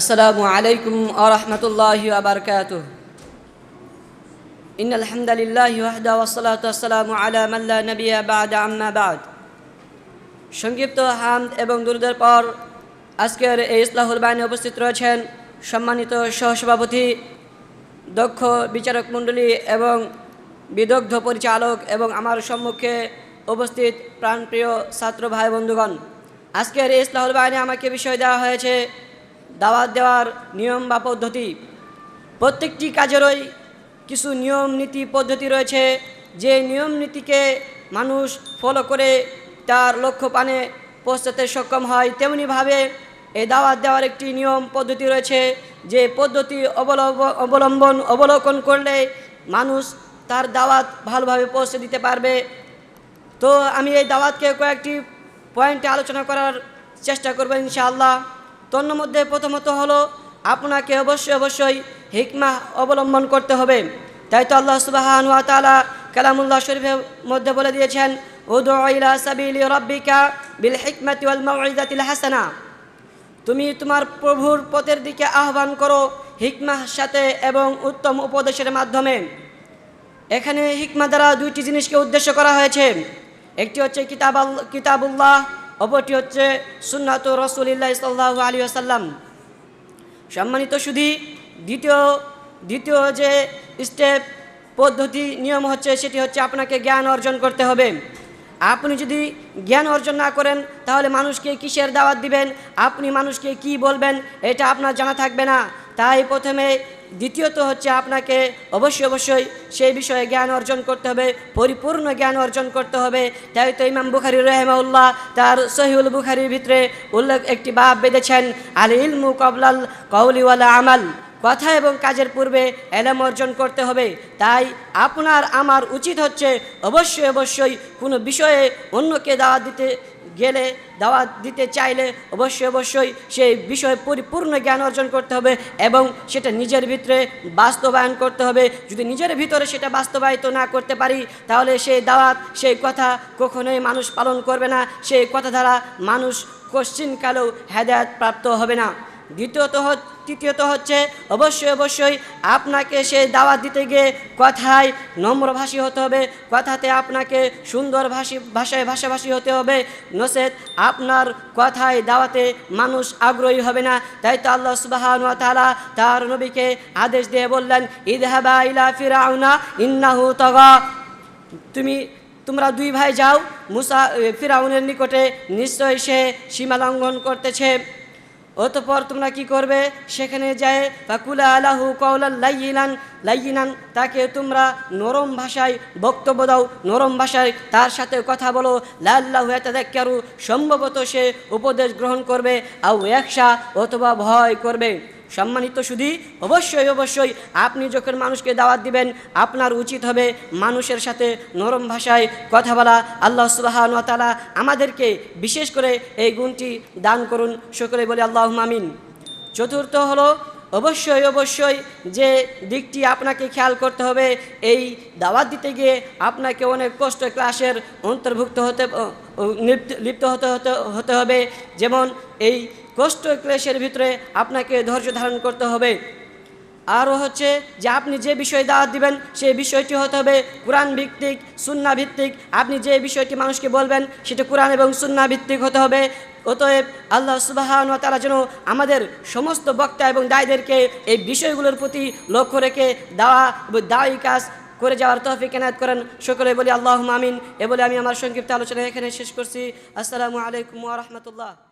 আসসালামু আলাইকুম আরহামতুল্লাহ আবরকাত ইন আলহামদুলিল্লাহ ওয়াহদা ওয়াসসালাতু ওয়াসসালামু আলা মান লা নাবিয়্যা বা'দা আম্মা বা'দ। সংক্ষিপ্ত হামদ এবং দুরুদের পর আজকের এই ইসলাহুল বাহিনী উপস্থিত রয়েছেন সম্মানিত সহসভাপতি, দক্ষ বিচারক মণ্ডলী এবং বিদগ্ধ পরিচালক এবং আমার সম্মুখে উপস্থিত প্রাণপ্রিয় ছাত্র ভাই বন্ধুগণ আজকের এই ইসলাহুল বাহিনী আমাকে বিষয় দেওয়া হয়েছে দাওয়াত দেওয়ার নিয়ম বা পদ্ধতি। প্রত্যেকটি কাজেরই কিছু নিয়ম নীতি পদ্ধতি রয়েছে। যে নিয়ম নীতিকে মানুষ ফলো করে তার লক্ষ্য পানে পৌঁছাতে সক্ষম হয়, তেমনিভাবে এই দাওয়াত দেওয়ার একটি নিয়ম পদ্ধতি রয়েছে যে পদ্ধতি অবলম্ব অবলম্বন, অবলোকন করলে মানুষ তার দাওয়াত ভালোভাবে পৌঁছে দিতে পারবে। তো আমি এই দাওয়াতকে কয়েকটি পয়েন্টে আলোচনা করার চেষ্টা করব ইনশাআল্লাহ। তন্ন মধ্যে প্রথমত হলো আপনাকে অবশ্যই অবশ্যই হিকমা অবলম্বন করতে হবে। তাই তো আল্লাহ সুবাহান তাআলা কালামুল্লাহ শরীফের মধ্যে বলে দিয়েছেন উদু ইলা সাবিলি রাব্বিকা বিল হিকমাতি ওয়াল মাউইযাতিল হাসানা। তুমি তোমার প্রভুর পথের দিকে আহ্বান করো হিকমার সাথে এবং উত্তম উপদেশের মাধ্যমে। এখানে হিকমা দ্বারা দুইটি জিনিসকে উদ্দেশ্য করা হয়েছে। একটি হচ্ছে কিতাব কিতাবুল্লাহ অপরটি হচ্ছে সুন্নাত রসুলিল্লাহ সাল্লাহ আলী আসাল্লাম সম্মানিত শুধু দ্বিতীয় দ্বিতীয় যে স্টেপ পদ্ধতি, নিয়ম হচ্ছে, সেটি হচ্ছে আপনাকে জ্ঞান অর্জন করতে হবে। আপনি যদি জ্ঞান অর্জন না করেন, তাহলে মানুষকে কিসের দাওয়াত দিবেন? আপনি মানুষকে কি বলবেন? এটা আপনার জানা থাকবে না। তাই প্রথমে, দ্বিতীয়ত হচ্ছে আপনাকে অবশ্যই অবশ্যই সেই বিষয়ে জ্ঞান অর্জন করতে হবে, পরিপূর্ণ জ্ঞান অর্জন করতে হবে। তাই তো ইমাম বুখারি রহমাউল্লাহ তার সহিউল বুখারির ভিতরে উল্লেখ একটি বাপ বেঁধেছেন, আল ইলমু কবলাল কৌলিওয়ালা আমাল। কথা এবং কাজের পূর্বে এলেম অর্জন করতে হবে। তাই আপনার আমার উচিত হচ্ছে অবশ্যই অবশ্যই কোনো বিষয়ে অন্যকে দাওয়াত দিতে গেলে, দাওয়াত দিতে চাইলে অবশ্যই অবশ্যই সেই বিষয়ে পরিপূর্ণ জ্ঞান অর্জন করতে হবে এবং সেটা নিজের ভিতরে বাস্তবায়ন করতে হবে। যদি নিজের ভিতরে সেটা বাস্তবায়িত না করতে পারি, তাহলে সেই দাওয়াত, সেই কথা কখনোই মানুষ পালন করবে না। সেই কথা দ্বারা মানুষ কোশ্চিনকালেও হেদায়ত প্রাপ্ত হবে না। দ্বিতীয়ত তৃতীয়ত হচ্ছে, অবশ্যই অবশ্যই আপনাকে সে দাওয়াত দিতে গিয়ে কথায় নম্রভাষী হতে হবে, কথাতে আপনাকে সুন্দর ভাষী ভাষায় ভাষাভাষী হতে হবে। নসেদ, আপনার কথায় দাওয়াতে মানুষ আগ্রহী হবে না। তাই তো আল্লাহ সুবাহান তাআলা তার নবীকে আদেশ দিয়ে বললেন, ইদহাবা ইলা ফিরাউনা ইন্নাহু তগা। তুমি, তোমরা দুই ভাই যাও, মুসা ফিরাউনের নিকটে নিশ্চয় সে সীমা লঙ্ঘন করতেছে। অতপর তোমরা কি করবে? সেখানে যায়, ফাকুলা আলাহু কৌলাল লাইনান লাইনান তাকে তোমরা নরম ভাষায় বক্তব্য দাও, নরম ভাষায় তার সাথে কথা বলো। লাল্লাহু ইয়াতাযাক্কারু, সম্ভবত সে উপদেশ গ্রহণ করবে, আও একসা অথবা ভয় করবে। সম্মানিত শুধু অবশ্যই অবশ্যই আপনি যখন মানুষকে দাওয়াত দিবেন, আপনার উচিত হবে মানুষের সাথে নরম ভাষায় কথা বলা। আল্লাহ সুবাহান তালা আমাদেরকে বিশেষ করে এই গুণটি দান করুন। সকলে বলে আল্লাহ মামিন চতুর্থ হলো অবশ্যই অবশ্যই যে দিকটি আপনাকে খেয়াল করতে হবে, এই দাওয়াত দিতে গিয়ে আপনাকে অনেক কষ্ট ক্লাসের অন্তর্ভুক্ত হতে লিপ্ত হতে হতে হতে হবে। যেমন এই কষ্ট ক্লেশের ভিতরে আপনাকে ধৈর্য ধারণ করতে হবে। আরও হচ্ছে যে আপনি যে বিষয়ে দাওয়াত দিবেন, সেই বিষয়টি হতে হবে কোরআন ভিত্তিক, সুন্না ভিত্তিক। আপনি যে বিষয়টি মানুষকে বলবেন, সেটা কোরআন এবং সুন্না ভিত্তিক হতে হবে। অতএব আল্লাহ সুবাহান তারা যেন আমাদের সমস্ত বক্তা এবং দায়ীদেরকে এই বিষয়গুলোর প্রতি লক্ষ্য রেখে দাওয়া দায়ী কাজ করে যাওয়ার তহফিক কেনায়ত করেন। সকলে বলি আল্লাহ মামিন এ বলে আমি আমার সংক্ষিপ্ত আলোচনা এখানে শেষ করছি। আসসালামু আলাইকুম রহমতুল্লাহ রাহমাতুল্লাহ।